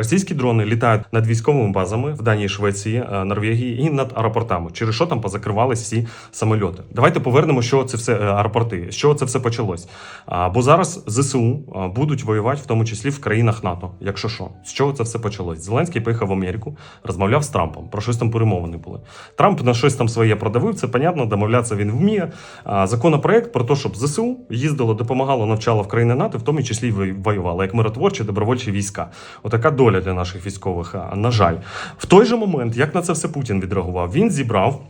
Російські дрони літають над військовими базами в Данії, Швеції, е, Норвегії і над аеропортами, через що там позакривались всі самольоти. Давайте повернемо, що це все е, аеропорти, чого це все почалось. Бо зараз ЗСУ будуть воювати, в тому числі в країнах НАТО. Якщо що, з чого це все почалось? Зеленський поїхав в Америку, розмовляв з Трампом. Про щось там перемовини були. Трамп на щось там своє продавив. Це понятно, домовлятися він вміє. Законопроект про те, щоб ЗСУ їздило, допомагало, навчало в країни НАТО, в тому числі воювало, як миротворчі добровольчі війська. Отака доля для наших військових. На жаль, в той же момент, як на це все Путін відреагував, він зібрав.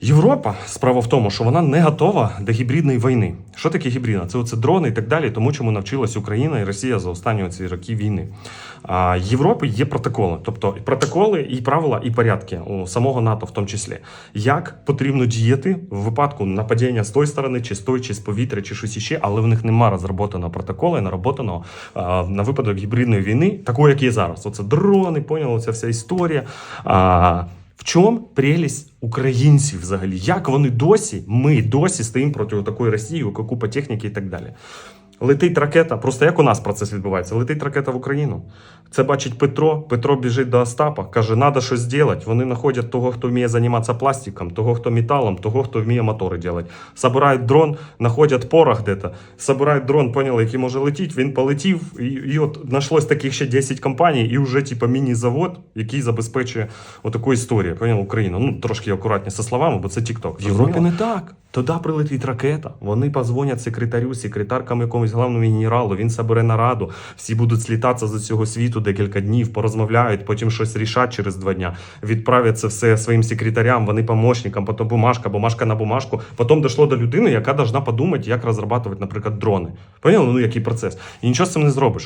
Європа справа в тому, що вона не готова до гібридної війни. Що таке гібридна? Це оце дрони і так далі, тому чому навчилась Україна і Росія за останні ці роки війни. А Європи є протоколи, тобто протоколи, і правила, і порядки у самого НАТО, в тому числі, як потрібно діяти в випадку нападіння з тої сторони, чи з тої, чи з повітря, чи щось іще, але в них немає розроботаного протоколу, і нароботаного на випадок гібридної війни, такої, як є зараз. Оце дрони, поняли, ця вся історія. А, чому прелість українців взагалі? Як вони досі, ми досі стоїмо проти такої Росії, купа техніки і так далі. Летить ракета, просто як у нас процес відбувається? Летить ракета в Україну. Це бачить Петро. Петро біжить до Остапа, каже, треба щось зробити. Вони знаходять того, хто вміє займатися пластиком, того, хто металом, того, хто вміє мотори робити. Собирають дрон, знаходять порох де-то, собирають дрон, поняли, який може летіти, він полетів, і, і от знайшлось таких ще 10 компаній, і вже типу міні-завод, який забезпечує отаку історію. Поняли, Україну. Ну, трошки акуратні зі словами, бо це TikTok. В Європі не так. Туди прилетить ракета. Вони позвонять секретарю, секретаркам якомусь головному генералу. Він собере нараду. Всі будуть слітатися з усього світу декілька днів, порозмовляють, потім щось рішать через два дня. Відправлять це все своїм секретарям, вони помощникам, потім бумажка, бумажка на бумажку. Потім дійшло до людини, яка должна подумати, як розробляти, наприклад, дрони. Поняли? Ну який процес? І нічого з цим не зробиш.